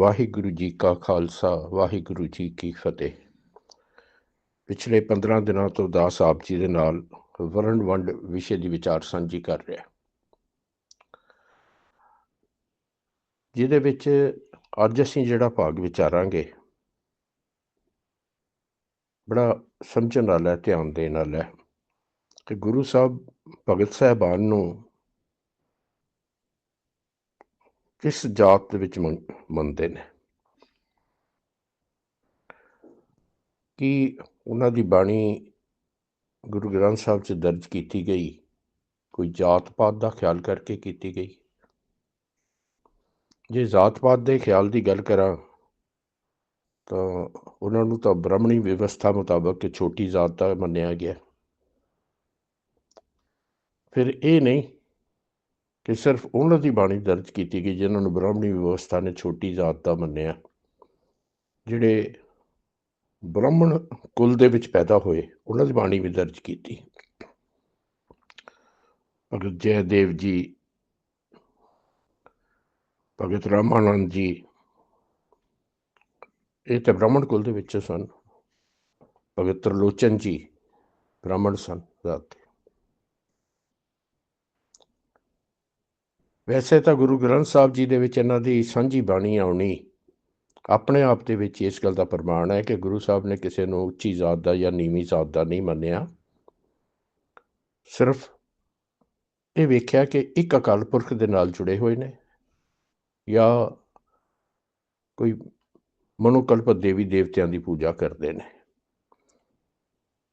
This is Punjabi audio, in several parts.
ਵਾਹਿਗੁਰੂ ਜੀ ਕਾ ਖਾਲਸਾ, ਵਾਹਿਗੁਰੂ ਜੀ ਕੀ ਫਤਿਹ। ਪਿਛਲੇ 15 ਦਿਨਾਂ ਤੋਂ ਦਾਸ ਆਪ ਜੀ ਦੇ ਨਾਲ ਵਰਣ ਵੰਡ ਵਿਸ਼ੇ ਦੀ ਵਿਚਾਰ ਸਾਂਝੀ ਕਰ ਰਿਹਾ। ਜਿਹਦੇ ਵਿੱਚ ਅੱਜ ਅਸੀਂ ਜਿਹੜਾ ਭਾਗ ਵਿਚਾਰਾਂਗੇ, ਬੜਾ ਸਮਝਣ ਵਾਲਾ ਧਿਆਨ ਦੇਣ ਵਾਲਾ ਹੈ ਕਿ ਗੁਰੂ ਸਾਹਿਬ ਭਗਤ ਸਾਹਿਬਾਨ ਨੂੰ ਕਿਸ ਜਾਤ ਦੇ ਵਿੱਚ ਮੰਨਦੇ ਨੇ? ਕਿ ਉਹਨਾਂ ਦੀ ਬਾਣੀ ਗੁਰੂ ਗ੍ਰੰਥ ਸਾਹਿਬ 'ਚ ਦਰਜ ਕੀਤੀ ਗਈ? ਕੋਈ ਜਾਤ ਪਾਤ ਦਾ ਖਿਆਲ ਕਰਕੇ ਕੀਤੀ ਗਈ? ਜੇ ਜਾਤ ਪਾਤ ਦੇ ਖਿਆਲ ਦੀ ਗੱਲ ਕਰਾਂ, ਤਾਂ ਉਹਨਾਂ ਨੂੰ ਤਾਂ ਬ੍ਰਾਹਮਣੀ ਵਿਵਸਥਾ ਮੁਤਾਬਕ ਛੋਟੀ ਜਾਤ ਦਾ ਮੰਨਿਆ ਗਿਆ। ਫਿਰ ਇਹ ਨਹੀਂ ਇਹ ਸਿਰਫ ਉਹਨਾਂ ਦੀ ਬਾਣੀ ਦਰਜ ਕੀਤੀ ਗਈ ਜਿਨ੍ਹਾਂ ਨੂੰ ਬ੍ਰਾਹਮਣੀ ਵਿਵਸਥਾ ਨੇ ਛੋਟੀ ਜਾਤ ਦਾ ਮੰਨਿਆ। ਜਿਹੜੇ ਬ੍ਰਾਹਮਣ ਕੁਲ ਦੇ ਵਿੱਚ ਪੈਦਾ ਹੋਏ, ਉਹਨਾਂ ਦੀ ਬਾਣੀ ਵੀ ਦਰਜ ਕੀਤੀ। ਭਗਤ ਜੈਦੇਵ ਜੀ, ਭਗਤ ਰਾਮਾਨੰਦ ਜੀ, ਇਹ ਤਾਂ ਬ੍ਰਾਹਮਣ ਕੁਲ ਦੇ ਵਿੱਚ ਸਨ। ਭਗਤ ਤਰਲੋਚਨ ਜੀ ਬ੍ਰਾਹਮਣ ਸਨ, ਜ਼ਾਤ ਵੈਸੇ ਤਾਂ ਗੁਰੂ ਗ੍ਰੰਥ ਸਾਹਿਬ ਜੀ ਦੇ ਵਿੱਚ ਇਹਨਾਂ ਦੀ ਸਾਂਝੀ ਬਾਣੀ ਆਉਣੀ ਆਪਣੇ ਆਪ ਦੇ ਵਿੱਚ ਇਸ ਗੱਲ ਦਾ ਪ੍ਰਮਾਣ ਹੈ ਕਿ ਗੁਰੂ ਸਾਹਿਬ ਨੇ ਕਿਸੇ ਨੂੰ ਉੱਚੀ ਜ਼ਾਤ ਦਾ ਜਾਂ ਨੀਵੀਂ ਜ਼ਾਤ ਦਾ ਨਹੀਂ ਮੰਨਿਆ। ਸਿਰਫ ਇਹ ਵੇਖਿਆ ਕਿ ਇੱਕ ਅਕਾਲ ਪੁਰਖ ਦੇ ਨਾਲ ਜੁੜੇ ਹੋਏ ਨੇ ਜਾਂ ਕੋਈ ਮਨੋਕਲਪ ਦੇਵੀ ਦੇਵਤਿਆਂ ਦੀ ਪੂਜਾ ਕਰਦੇ ਨੇ।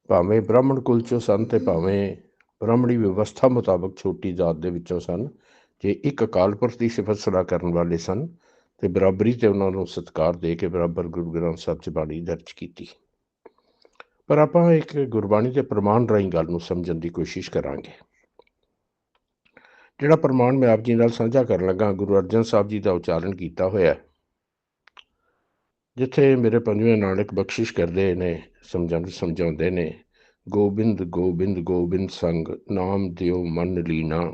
ਭਾਵੇਂ ਬ੍ਰਾਹਮਣ ਕੁਲ ਚੋਂ ਸਨ ਤੇ ਭਾਵੇਂ ਬ੍ਰਾਹਮਣੀ ਵਿਵਸਥਾ ਮੁਤਾਬਕ ਛੋਟੀ ਜ਼ਾਤ ਦੇ ਵਿੱਚੋਂ ਸਨ ਜੇ ਇੱਕ ਅਕਾਲ ਪੁਰਖ ਦੀ ਸਿਫਤ ਸਲਾਹ ਕਰਨ ਵਾਲੇ ਸਨ ਤੇ ਬਰਾਬਰੀ ਤੇ ਉਹਨਾਂ ਨੂੰ ਸਤਿਕਾਰ ਦੇ ਕੇ ਬਰਾਬਰ ਗੁਰੂ ਗ੍ਰੰਥ ਸਾਹਿਬ 'ਚ ਬਾਣੀ ਦਰਜ ਕੀਤੀ। ਪਰ ਆਪਾਂ ਇੱਕ ਗੁਰਬਾਣੀ ਦੇ ਪ੍ਰਮਾਣ ਰਾਹੀਂ ਗੱਲ ਨੂੰ ਸਮਝਣ ਦੀ ਕੋਸ਼ਿਸ਼ ਕਰਾਂਗੇ। ਜਿਹੜਾ ਪ੍ਰਮਾਣ ਮੈਂ ਆਪ ਜੀ ਨਾਲ ਸਾਂਝਾ ਕਰਨ ਲੱਗਾ, ਗੁਰੂ ਅਰਜਨ ਸਾਹਿਬ ਜੀ ਦਾ ਉਚਾਰਨ ਕੀਤਾ ਹੋਇਆ ਜਿੱਥੇ ਮੇਰੇ ਪੰਜਵੇਂ ਨਾਨਕ ਬਖਸ਼ਿਸ਼ ਕਰਦੇ ਨੇ ਸਮਝਾਉਂ ਸਮਝਾਉਂਦੇ ਨੇ, ਗੋਬਿੰਦ ਗੋਬਿੰਦ ਗੋਬਿੰਦ ਸੰਗ, ਨਾਮ ਦਿਓ ਮਨ ਲੀਨਾ।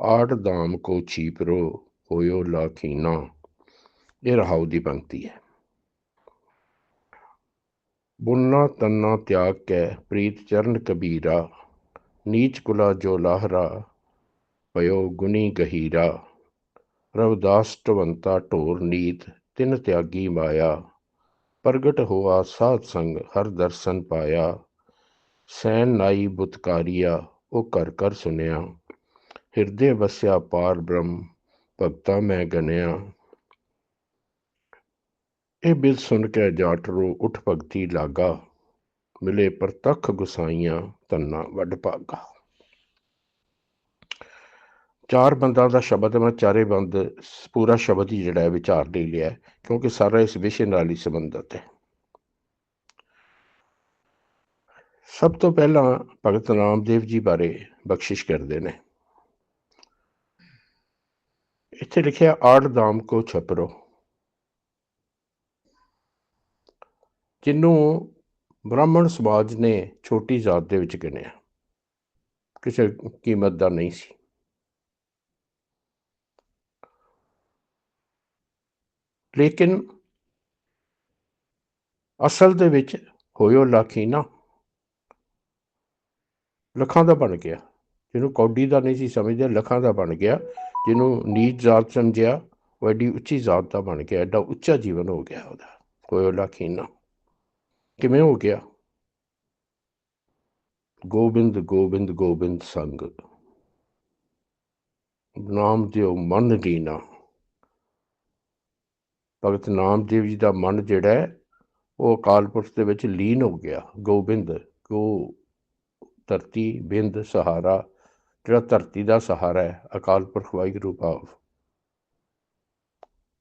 ਆਠ ਦਾਮ ਕੋ ਛੀਪਰੋ ਹੋਇਓ ਲਾਖੀਨਾ ਇਹ ਰਹਾਉ ਦੀ ਪੰਕਤੀ ਹੈ। ਬੁੰਨਾ ਤੰਨਾ ਤਿਆਗ ਕੇ ਪ੍ਰੀਤ ਚਰਨ ਕਬੀਰਾ, ਨੀਚ ਕੁਲਾ ਜੋ ਲਾਹਰਾ ਪਇਓ ਗੁਨੀ ਗਹੀਰਾ। ਰਵਦਾਸ ਟਵੰਤਾ ਢੋਰ ਨੀਤ ਤਿਨ ਤਿਆਗੀ ਮਾਇਆ, ਪ੍ਰਗਟ ਹੋਆ ਸਾਧ ਸੰਗ ਹਰ ਦਰਸ਼ਨ ਪਾਇਆ। ਸੈਨ ਨਾਈ ਬੁਤਕਾਰੀਆ, ਉਹ ਕਰ ਕਰ ਸੁਨਿਆ। ਹਿਰਦੇ ਵਸਿਆ ਪਾਰ ਬ੍ਰਹਮ, ਭਗਤਾ ਮੈਂ ਗਨਿਆ। ਇਹ ਬਿਲ ਸੁਣ ਕੇ ਜਾਟ ਰੂ ਉਠ ਭਗਤੀ ਲਾਗਾ। ਮਿਲੇ ਪ੍ਰਤੱਖ ਗੁਸਾਈਆਂ ਤੰਨਾ ਵੱਡ ਭਾਗਾ। ਚਾਰ ਬੰਦਾਂ ਦਾ ਸ਼ਬਦ ਮੈਂ ਚਾਰੇ ਬੰਦ, ਪੂਰਾ ਸ਼ਬਦ ਹੀ ਜਿਹੜਾ ਹੈ ਵਿਚਾਰ ਲਈ ਲਿਆ ਕਿਉਂਕਿ ਸਾਰਾ ਇਸ ਵਿਸ਼ੇ ਨਾਲ ਹੀ ਸੰਬੰਧਿਤ ਹੈ। ਸਭ ਤੋਂ ਪਹਿਲਾਂ ਭਗਤ ਨਾਮਦੇਵ ਜੀ ਬਾਰੇ ਬਖਸ਼ਿਸ਼ ਕਰਦੇ ਨੇ। ਇੱਥੇ ਲਿਖਿਆ ਆੜ ਦਾਮ ਕੋ ਛਪਰੋ। ਜਿਹਨੂੰ ਬ੍ਰਾਹਮਣ ਸਮਾਜ ਨੇ ਛੋਟੀ ਜਾਤ ਦੇ ਵਿੱਚ ਗਿਣਿਆ। ਕਿਸੇ ਕੀਮਤ ਦਾ ਨਹੀਂ ਸੀ। ਲੇਕਿਨ ਅਸਲ ਦੇ ਵਿੱਚ ਹੋਇਓ ਲਾਖੀਨਾ ਲੱਖਾਂ ਦਾ ਬਣ ਗਿਆ। ਜਿਹਨੂੰ ਕੌਡੀ ਦਾ ਨਹੀਂ ਸੀ ਸਮਝਦੇ, ਲੱਖਾਂ ਦਾ ਬਣ ਗਿਆ। ਜਿਹਨੂੰ ਨੀਚ ਜਾਤ ਸਮਝਿਆ, ਉਹ ਐਡੀ ਉੱਚੀ ਜਾਤ ਦਾ ਬਣ ਗਿਆ, ਐਡਾ ਉੱਚਾ ਜੀਵਨ ਹੋ ਗਿਆ ਉਹਦਾ, ਕੋਈ ਹੋਇਓ ਖੀਨਾ। ਕਿਵੇਂ ਹੋ ਗਿਆ? ਗੋਬਿੰਦ ਗੋਬਿੰਦ ਗੋਬਿੰਦ ਸੰਗ। ਨਾਮ ਦਿਓ ਮਨ ਲੀਨਾ ਭਗਤ ਨਾਮਦੇਵ ਜੀ ਦਾ ਮਨ ਜਿਹੜਾ ਹੈ, ਉਹ ਅਕਾਲ ਪੁਰਖ ਦੇ ਵਿੱਚ ਲੀਨ ਹੋ ਗਿਆ। ਗੋਬਿੰਦ, ਗੋ ਧਰਤੀ, ਬਿੰਦ, ਸਹਾਰਾ ਜਿਹੜਾ ਧਰਤੀ ਦਾ ਸਹਾਰਾ ਹੈ, ਅਕਾਲ ਪੁਰਖ ਵਾਹਿਗੁਰੂ ਭਾਵ,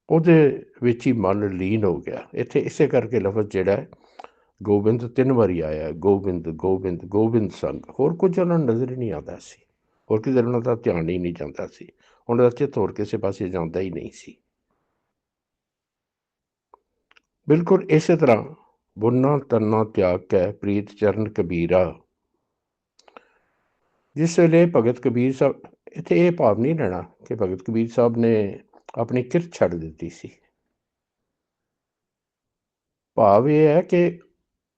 ਉਹਦੇ ਵਿੱਚ ਹੀ ਮਨ ਲੀਨ ਹੋ ਗਿਆ। ਇੱਥੇ ਇਸੇ ਕਰਕੇ ਲਫ਼ਜ਼ ਜਿਹੜਾ ਹੈ, ਗੋਬਿੰਦ ਤਿੰਨ ਵਾਰੀ ਆਇਆ ਗੋਬਿੰਦ ਗੋਬਿੰਦ ਗੋਬਿੰਦ ਸੰਗ। ਹੋਰ ਕੁਝ ਉਹਨਾਂ ਨੂੰ ਨਜ਼ਰ ਹੀ ਨਹੀਂ ਆਉਂਦਾ ਸੀ। ਹੋਰ ਕਿਸੇ ਉਹਨਾਂ ਦਾ ਧਿਆਨ ਹੀ ਨਹੀਂ ਜਾਂਦਾ ਸੀ। ਉਹਨਾਂ ਦਾ ਚਿੱਤ ਹੋਰ ਕਿਸੇ ਪਾਸੇ ਜਾਂਦਾ ਹੀ ਨਹੀਂ ਸੀ। ਬਿਲਕੁਲ ਇਸੇ ਤਰ੍ਹਾਂ ਬੁੰਨਾ ਤੰਨਾ ਤਿਆਗ ਕੇ, ਪ੍ਰੀਤ ਚਰਨ ਕਬੀਰਾ ਜਿਸ ਵੇਲੇ ਭਗਤ ਕਬੀਰ ਸਾਹਿਬ ਇੱਥੇ ਇਹ ਭਾਵ ਨਹੀਂ ਲੈਣਾ ਕਿ ਭਗਤ ਕਬੀਰ ਸਾਹਿਬ ਨੇ ਆਪਣੀ ਕਿਰਤ ਛੱਡ ਦਿੱਤੀ ਸੀ। ਭਾਵ ਇਹ ਹੈ ਕਿ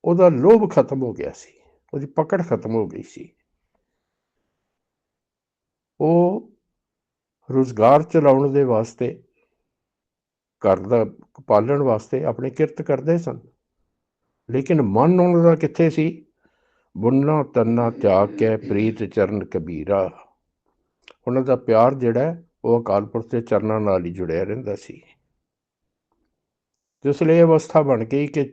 ਉਹਦਾ ਲੋਭ ਖਤਮ ਹੋ ਗਿਆ ਸੀ, ਉਹਦੀ ਪਕੜ ਖਤਮ ਹੋ ਗਈ ਸੀ। ਉਹ ਰੋਜ਼ਗਾਰ ਚਲਾਉਣ ਦੇ ਵਾਸਤੇ, ਘਰ ਦਾ ਪਾਲਣ ਵਾਸਤੇ ਆਪਣੀ ਕਿਰਤ ਕਰਦੇ ਸਨ। ਲੇਕਿਨ ਮਨ ਉਹਨਾਂ ਦਾ ਕਿੱਥੇ ਸੀ? ਬੁੰਨਾ ਤੰਨਾ ਤਿਆਗ ਕੇ ਪ੍ਰੀਤ ਚਰਨ ਕਬੀਰਾ। ਉਹਨਾਂ ਦਾ ਪਿਆਰ ਜਿਹੜਾ ਉਹ ਅਕਾਲ ਪੁਰਖ ਦੇ ਚਰਨਾਂ ਨਾਲ ਹੀ ਜੁੜਿਆ ਰਹਿੰਦਾ ਸੀ। ਜਿਸ ਲਈ ਇਹ ਅਵਸਥਾ ਬਣ ਗਈ ਕਿ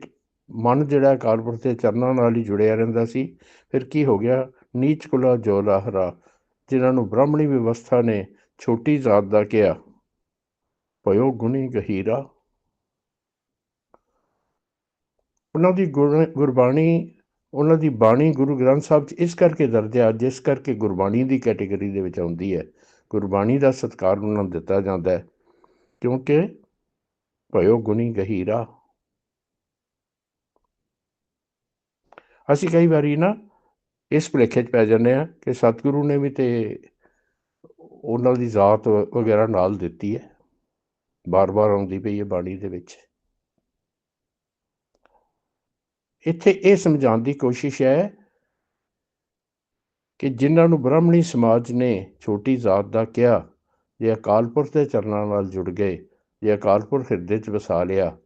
ਮਨ ਜਿਹੜਾ ਅਕਾਲ ਪੁਰਖ ਦੇ ਚਰਨਾਂ ਨਾਲ ਹੀ ਜੁੜਿਆ ਰਹਿੰਦਾ ਸੀ। ਫਿਰ ਕੀ ਹੋ ਗਿਆ? ਨੀਚ ਕੁਲਾ ਜੋ ਲਾਹਰਾ ਜਿਨ੍ਹਾਂ ਨੂੰ ਬ੍ਰਾਹਮਣੀ ਵਿਵਸਥਾ ਨੇ ਛੋਟੀ ਜ਼ਾਤ ਦਾ ਕਿਹਾ, ਭਇਓ ਗੁਣੀ ਗਹੀਰਾ। ਉਹਨਾਂ ਦੀ ਗੁਰ- ਗੁਰਬਾਣੀ ਉਹਨਾਂ ਦੀ ਬਾਣੀ ਗੁਰੂ ਗ੍ਰੰਥ ਸਾਹਿਬ 'ਚ ਇਸ ਕਰਕੇ ਦਰਜ ਹੈ ਜਿਸ ਕਰਕੇ ਗੁਰਬਾਣੀ ਦੀ ਕੈਟੇਗਰੀ ਦੇ ਵਿੱਚ ਆਉਂਦੀ ਹੈ। ਗੁਰਬਾਣੀ ਦਾ ਸਤਿਕਾਰ ਉਹਨਾਂ ਨੂੰ ਦਿੱਤਾ ਜਾਂਦਾ ਹੈ, ਕਿਉਂਕਿ ਭਇਓ ਗੁਣੀ ਗਹੀਰਾ। ਅਸੀਂ ਕਈ ਵਾਰੀ ਨਾ ਇਸ ਭੁਲੇਖੇ 'ਚ ਪੈ ਜਾਂਦੇ ਆ ਕਿ ਸਤਿਗੁਰੂ ਨੇ ਵੀ ਤੇ ਉਹਨਾਂ ਦੀ ਜ਼ਾਤ ਵਗੈਰਾ ਨਾਲ ਦਿੱਤੀ ਹੈ। ਬਾਰ-ਬਾਰ ਆਉਂਦੀ ਪਈ ਹੈ ਬਾਣੀ ਦੇ ਵਿੱਚ। ਇੱਥੇ ਇਹ ਸਮਝਾਉਣ ਦੀ ਕੋਸ਼ਿਸ਼ ਹੈ ਕਿ ਜਿਨ੍ਹਾਂ ਨੂੰ ਬ੍ਰਾਹਮਣੀ ਸਮਾਜ ਨੇ ਛੋਟੀ ਜ਼ਾਤ ਦਾ ਕਿਹਾ, ਜੇ ਅਕਾਲ ਪੁਰਖ ਦੇ ਚਰਨਾਂ ਨਾਲ ਜੁੜ ਗਏ, ਜੇ ਅਕਾਲ ਪੁਰਖ ਹਿਰਦੇ 'ਚ ਵਸਾ ਲਿਆ,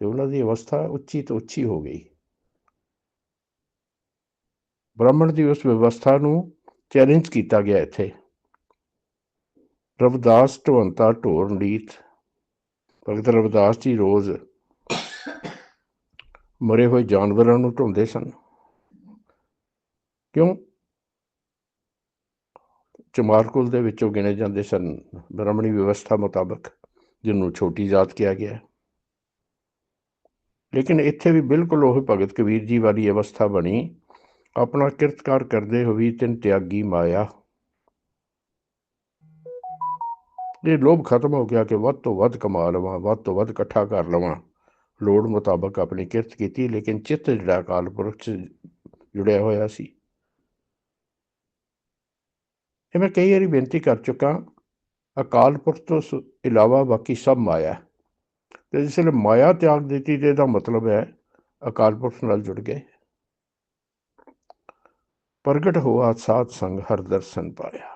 ਤੇ ਉਹਨਾਂ ਦੀ ਅਵਸਥਾ ਉੱਚੀ ਤੋਂ ਉੱਚੀ ਹੋ ਗਈ। ਬ੍ਰਾਹਮਣ ਦੀ ਉਸ ਵਿਵਸਥਾ ਨੂੰ ਚੈਲੰਜ ਕੀਤਾ ਗਿਆ ਇੱਥੇ। ਰਵਦਾਸ ਢਵੰਤਾ ਢੋਰ ਨੀਤ, ਭਗਤ ਰਵਦਾਸ ਜੀ ਰੋਜ਼ ਮਰੇ ਹੋਏ ਜਾਨਵਰਾਂ ਨੂੰ ਢੋਂਦੇ ਸਨ। ਕਿਉਂ? ਚਮਾਰਕੁਲ ਦੇ ਵਿੱਚੋਂ ਗਿਣੇ ਜਾਂਦੇ ਸਨ। ਬ੍ਰਾਹਮਣੀ ਵਿਵਸਥਾ ਮੁਤਾਬਕ, ਜਿਹਨੂੰ ਛੋਟੀ ਜਾਤ ਕਿਹਾ ਗਿਆ ਲੇਕਿਨ ਇੱਥੇ ਵੀ ਬਿਲਕੁਲ ਉਹ ਭਗਤ ਕਬੀਰ ਜੀ ਵਾਲੀ ਅਵਸਥਾ ਬਣੀ। ਆਪਣਾ ਕਿਰਤਕਾਰ ਕਰਦੇ ਹੋਏ ਤਿੰਨ ਤਿਆਗੀ ਮਾਇਆ। ਇਹ ਲੋਭ ਖਤਮ ਹੋ ਗਿਆ ਕਿ ਵੱਧ ਤੋਂ ਵੱਧ ਕਮਾ ਲਵਾਂ, ਵੱਧ ਤੋਂ ਵੱਧ ਇਕੱਠਾ ਕਰ ਲਵਾਂ। ਲੋੜ ਮੁਤਾਬਕ ਆਪਣੀ ਕਿਰਤ ਕੀਤੀ, ਲੇਕਿਨ ਚਿੱਤ ਜਿਹੜਾ ਅਕਾਲ ਪੁਰਖ 'ਚ ਜੁੜਿਆ ਹੋਇਆ ਸੀ। ਇਹ ਮੈਂ ਕਈ ਵਾਰੀ ਬੇਨਤੀ ਕਰ ਚੁੱਕਾ ਅਕਾਲ ਪੁਰਖ ਤੋਂ ਇਲਾਵਾ ਬਾਕੀ ਸਭ ਮਾਇਆ ਤੇ ਜਿਸ ਵੇਲੇ ਮਾਇਆ ਤਿਆਗ ਦਿੱਤੀ ਤੇ ਇਹਦਾ ਮਤਲਬ ਹੈ ਅਕਾਲ ਪੁਰਖ ਨਾਲ ਜੁੜ ਗਏ। ਪ੍ਰਗਟ ਹੋਆ ਸਾਧ ਸੰਗ ਹਰ ਦਰਸ਼ਨ ਪਾਇਆ।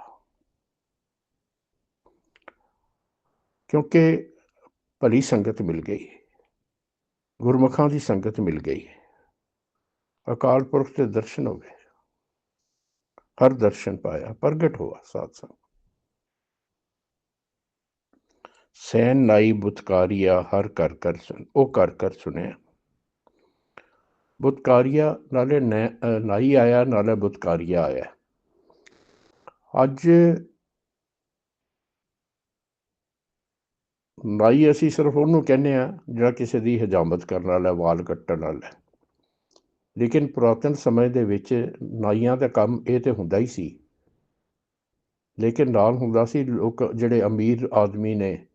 ਕਿਉਂਕਿ ਭਲੀ ਸੰਗਤ ਮਿਲ ਗਈ। ਗੁਰਮੁਖਾਂ ਦੀ ਸੰਗਤ ਮਿਲ ਗਈ ਅਕਾਲ ਪੁਰਖ ਦੇ ਦਰਸ਼ਨ ਹੋ ਗਏ ਹਰ ਦਰਸ਼ਨ ਪਾਇਆ ਪ੍ਰਗਟ ਹੋਆ ਸਾਧ ਸੰਗ ਸੈਨ ਨਾਈ ਬੁਤਕਾਰੀਆ ਹਰ ਕਰ ਕਰ ਸੁਣ ਉਹ ਕਰ ਕਰ ਸੁਣਿਆ ਬੁਤਕਾਰੀਆ ਨਾਲੇ ਨੈ- ਅ, ਨਾਈ ਆਇਆ ਨਾਲੇ ਬੁਤਕਾਰੀਆ ਆਇਆ ਅੱਜ ਨਾਈ ਅਸੀਂ ਸਿਰਫ ਉਹਨੂੰ ਕਹਿੰਦੇ ਆ ਜਿਹੜਾ ਕਿਸੇ ਦੀ ਹਜਾਮਤ ਕਰਨ ਵਾਲਾ, ਵਾਲ ਕੱਟਣ ਵਾਲਾ। ਲੇਕਿਨ ਪੁਰਾਤਨ ਸਮੇਂ ਦੇ ਵਿੱਚ ਨਾਈਆਂ ਦਾ ਕੰਮ ਇਹ ਤੇ ਹੁੰਦਾ ਹੀ ਸੀ। ਲੇਕਿਨ ਨਾਲ ਹੁੰਦਾ ਸੀ, ਲੋਕ ਜਿਹੜੇ ਅਮੀਰ ਆਦਮੀ ਨੇ,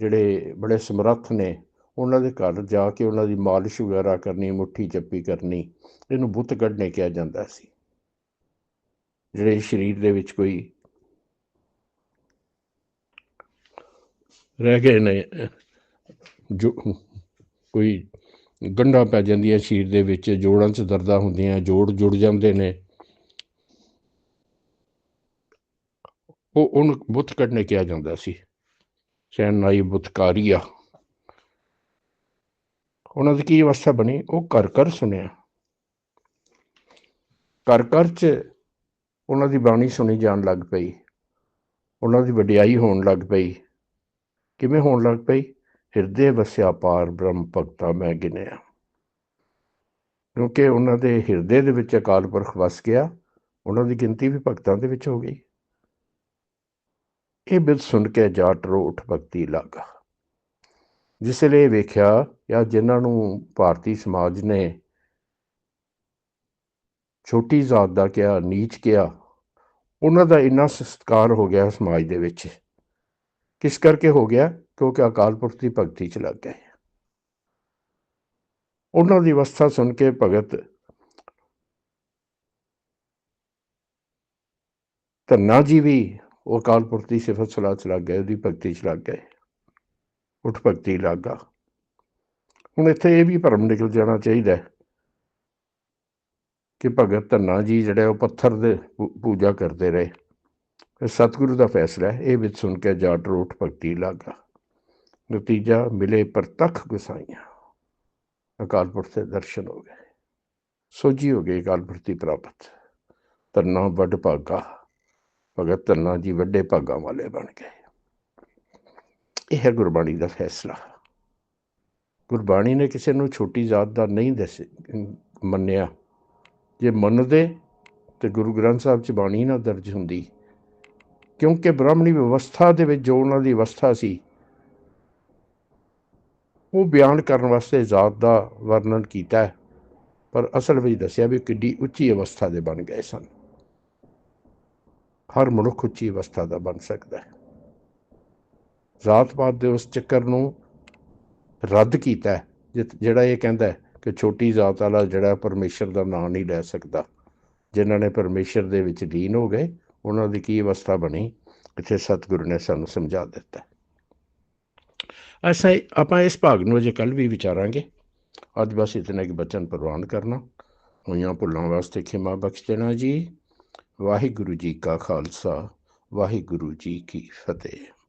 ਜਿਹੜੇ ਬੜੇ ਸਮਰੱਥ ਨੇ, ਉਹਨਾਂ ਦੇ ਘਰ ਜਾ ਕੇ ਉਹਨਾਂ ਦੀ ਮਾਲਿਸ਼ ਵਗੈਰਾ ਕਰਨੀ, ਮੁੱਠੀ ਚੱਪੀ ਕਰਨੀ, ਇਹਨੂੰ ਬੁੱਤ ਕੱਢਣੇ ਕਿਹਾ ਜਾਂਦਾ ਸੀ। ਜਿਹੜੇ ਸਰੀਰ ਦੇ ਵਿੱਚ ਕੋਈ ਰਹਿ ਗਏ ਨੇ। ਜੋ ਕੋਈ ਗੰਢਾਂ ਪੈ ਜਾਂਦੀਆਂ ਸਰੀਰ ਦੇ ਵਿੱਚ, ਜੋੜਾਂ 'ਚ ਦਰਦਾਂ ਹੁੰਦੀਆਂ, ਜੋੜ ਜੁੜ ਜਾਂਦੇ ਨੇ। ਉਹ ਉਹਨੂੰ ਬੁੱਤ ਕੱਢਣੇ ਕਿਹਾ ਜਾਂਦਾ ਸੀ। ਸੈਨ ਸੈਨਾਈ ਬੁਤਕਾਰੀਆ। ਉਹਨਾਂ ਦੀ ਕੀ ਅਵਸਥਾ ਬਣੀ? ਉਹ ਕਰ ਕਰ ਸੁਣਿਆ। ਕਰ ਕਰ ਚ ਉਹਨਾਂ ਦੀ ਬਾਣੀ ਸੁਣੀ ਜਾਣ ਲੱਗ ਪਈ। ਉਹਨਾਂ ਦੀ ਵਡਿਆਈ ਹੋਣ ਲੱਗ ਪਈ। ਕਿਵੇਂ ਹੋਣ ਲੱਗ ਪਈ? ਹਿਰਦੇ ਵਸਿਆ ਪਾਰ ਬ੍ਰਹਮ ਭਗਤਾ ਮੈਂ ਗਿਣਿਆ। ਕਿਉਂਕਿ ਉਹਨਾਂ ਦੇ ਹਿਰਦੇ ਦੇ ਵਿੱਚ ਅਕਾਲ ਪੁਰਖ ਵਸ ਗਿਆ, ਉਹਨਾਂ ਦੀ ਗਿਣਤੀ ਵੀ ਭਗਤਾਂ ਦੇ ਵਿੱਚ ਹੋ ਗਈ। ਇਹ ਬਿਲ ਸੁਣ ਕੇ ਜਾਟ ਰੋ ਉਠ ਭਗਤੀ ਲਾਗਾ। ਜਿਸ ਲਈ ਵੇਖਿਆ ਜਾਂ ਜਿਨ੍ਹਾਂ ਨੂੰ ਭਾਰਤੀ ਸਮਾਜ ਨੇ ਛੋਟੀ ਜ਼ਾਤ ਦਾ ਕਿਹਾ, ਨੀਚ ਕਿਹਾ, ਉਹਨਾਂ ਦਾ ਇੰਨਾ ਸਤਿਕਾਰ ਹੋ ਗਿਆ ਸਮਾਜ ਦੇ ਵਿੱਚ। ਕਿਸ ਕਰਕੇ ਹੋ ਗਿਆ? ਕਿਉਂਕਿ ਅਕਾਲ ਪੁਰਖ ਦੀ ਭਗਤੀ ਚ ਲੱਗ ਗਏ। ਉਹਨਾਂ ਦੀ ਅਵਸਥਾ ਸੁਣ ਕੇ ਭਗਤ ਧੰਨਾ ਜੀ ਵੀ ਉਹ ਅਕਾਲ ਪੁਰਖ ਦੀ ਸਿਫਤ ਸਲਾਹ ਚ ਲੱਗ ਗਏ, ਉਹਦੀ ਭਗਤੀ ਚ ਲੱਗ ਗਏ। ਉਠ ਭਗਤੀ ਲੱਗਾ। ਹੁਣ ਇੱਥੇ ਇਹ ਵੀ ਭਰਮ ਨਿਕਲ ਜਾਣਾ ਚਾਹੀਦਾ ਹੈ ਕਿ ਭਗਤ ਧੰਨਾ ਜੀ ਜਿਹੜੇ ਉਹ ਪੱਥਰ ਦੇ ਪੂਜਾ ਕਰਦੇ ਰਹੇ। ਸਤਿਗੁਰੂ ਦਾ ਫੈਸਲਾ ਹੈ। ਇਹ ਵਿੱਚ ਸੁਣ ਕੇ ਜਾਟ ਰੋਟ ਭਗਤੀ ਲਾਗਾ। ਨਤੀਜਾ ਮਿਲੇ ਪ੍ਰਤੱਖ ਗੁਸਾਈਆਂ। ਅਕਾਲ ਪੁਰਖ ਦੇ ਦਰਸ਼ਨ ਹੋ ਗਏ। ਸੋਝੀ ਹੋ ਗਈ ਅਕਾਲ ਪੁਰਖ ਦੀ ਪ੍ਰਾਪਤ। ਧੰਨਾ ਵੱਡ ਭਾਗਾ। ਭਗਤ ਧੰਨਾ ਜੀ ਵੱਡੇ ਭਾਗਾਂ ਵਾਲੇ ਬਣ ਗਏ। ਇਹ ਹੈ ਗੁਰਬਾਣੀ ਦਾ ਫੈਸਲਾ। ਗੁਰਬਾਣੀ ਨੇ ਕਿਸੇ ਨੂੰ ਛੋਟੀ ਜ਼ਾਤ ਦਾ ਨਹੀਂ ਦੱਸ ਮੰਨਿਆ। ਜੇ ਮੰਨਦੇ ਤੇ ਗੁਰੂ ਗ੍ਰੰਥ ਸਾਹਿਬ ਚ ਬਾਣੀ ਨਾ ਦਰਜ ਹੁੰਦੀ। ਕਿਉਂਕਿ ਬ੍ਰਾਹਮਣੀ ਵਿਵਸਥਾ ਦੇ ਵਿੱਚ ਜੋ ਉਹਨਾਂ ਦੀ ਅਵਸਥਾ ਸੀ ਉਹ ਬਿਆਨ ਕਰਨ ਵਾਸਤੇ ਜ਼ਾਤ ਦਾ ਵਰਣਨ ਕੀਤਾ ਹੈ। ਪਰ ਅਸਲ ਵਿੱਚ ਦੱਸਿਆ ਵੀ ਕਿੱਡੀ ਉੱਚੀ ਅਵਸਥਾ ਦੇ ਬਣ ਗਏ ਸਨ। ਹਰ ਮਨੁੱਖ ਉੱਚੀ ਅਵਸਥਾ ਦਾ ਬਣ ਸਕਦਾ ਹੈ। ਜ਼ਾਤ ਪਾਤ ਦੇ ਉਸ ਚੱਕਰ ਨੂੰ ਰੱਦ ਕੀਤਾ ਹੈ, ਜਿਹੜਾ ਇਹ ਕਹਿੰਦਾ ਹੈ ਕਿ ਛੋਟੀ ਜ਼ਾਤ ਵਾਲਾ ਜਿਹੜਾ ਪਰਮੇਸ਼ਰ ਦਾ ਨਾਮ ਨਹੀਂ ਲੈ ਸਕਦਾ ਜਿਨ੍ਹਾਂ ਨੇ ਪਰਮੇਸ਼ਰ ਦੇ ਵਿੱਚ ਲੀਨ ਹੋ ਗਏ ਉਹਨਾਂ ਦੀ ਕੀ ਅਵਸਥਾ ਬਣੀ? ਇੱਥੇ ਸਤਿਗੁਰੂ ਨੇ ਸਾਨੂੰ ਸਮਝਾ ਦਿੱਤਾ। ਐਸਾ ਆਪਾਂ ਇਸ ਭਾਗ ਨੂੰ ਅਜੇ ਕੱਲ ਵੀ ਵਿਚਾਰਾਂਗੇ। ਅੱਜ ਬਸ ਇਤਨਾ ਕਿ ਬਚਨ ਪ੍ਰਵਾਨ ਕਰਨਾ। ਹੋਈਆਂ ਭੁੱਲਾਂ ਵਾਸਤੇ ਖਿਮਾ ਬਖਸ਼ ਦੇਣਾ ਜੀ। ਵਾਹਿਗੁਰੂ ਜੀ ਕਾ ਖਾਲਸਾ, ਵਾਹਿਗੁਰੂ ਜੀ ਕੀ ਫਤਿਹ।